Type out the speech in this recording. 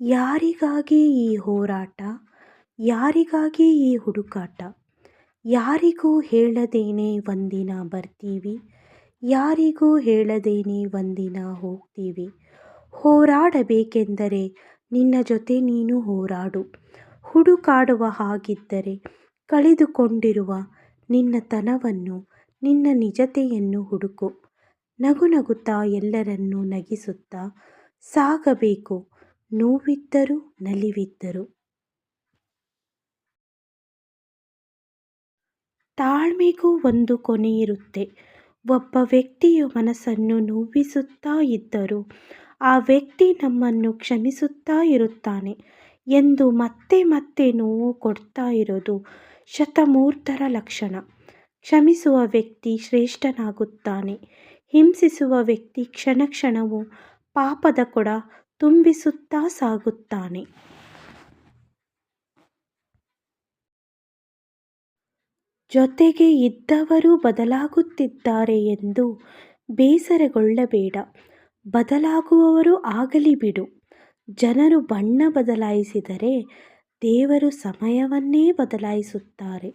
ಯಾರಿಗಾಗಿ ಈ ಹೋರಾಟ? ಯಾರಿಗಾಗಿ ಈ ಹುಡುಕಾಟ? ಯಾರಿಗೂ ಹೇಳದೇನೆ ಒಂದಿನ ಬರ್ತೀವಿ? ಯಾರಿಗೂ ಹೇಳದೇನೆ ಒಂದಿನ ಹೋಗ್ತೀವಿ? ಹೋರಾಡಬೇಕೆಂದರೆ ನಿನ್ನ ಜೊತೆ ನೀನು ಹೋರಾಡು. ಹುಡುಕಾಡುವ ಹಾಗಿದ್ದರೆ ಕಳೆದುಕೊಂಡಿರುವ ನಿನ್ನ ತನವನ್ನು, ನಿನ್ನ ನಿಜತೆಯನ್ನು ಹುಡುಕು. ನಗು ನಗುತ್ತಾ ಎಲ್ಲರನ್ನೂ ನಗಿಸುತ್ತಾ ಸಾಗಬೇಕು. ನೋವಿದ್ದರೂ ನಲಿವಿದ್ದರು. ತಾಳ್ಮೆಗೂ ಒಂದು ಕೊನೆಯಿರುತ್ತೆ ಒಬ್ಬ ವ್ಯಕ್ತಿಯು ಮನಸ್ಸನ್ನು ನೋವಿಸುತ್ತಾ ಇದ್ದರೂ ಆ ವ್ಯಕ್ತಿ ನಮ್ಮನ್ನು ಕ್ಷಮಿಸುತ್ತಾ ಇರುತ್ತಾನೆ ಎಂದು ಮತ್ತೆ ಮತ್ತೆ ನೋವು ಕೊಡ್ತಾ ಇರೋದು ಶತಮೂರ್ತರ ಲಕ್ಷಣ. ಕ್ಷಮಿಸುವ ವ್ಯಕ್ತಿ ಶ್ರೇಷ್ಠನಾಗುತ್ತಾನೆ. ಹಿಂಸಿಸುವ ವ್ಯಕ್ತಿ ಕ್ಷಣ ಕ್ಷಣವೂ ಪಾಪದ ಕೊಡ ತುಂಬಿಸುತ್ತಾ ಸಾಗುತ್ತಾನೆ. ಜೊತೆಗೆ ಇದ್ದವರು ಬದಲಾಗುತ್ತಿದ್ದಾರೆ ಎಂದು ಬೇಸರಗೊಳ್ಳಬೇಡ. ಬದಲಾಗುವವರು ಆಗಲಿ ಬಿಡು. ಜನರು ಬಣ್ಣ ಬದಲಾಯಿಸಿದರೆ ದೇವರು ಸಮಯವನ್ನೇ ಬದಲಾಯಿಸುತ್ತಾರೆ.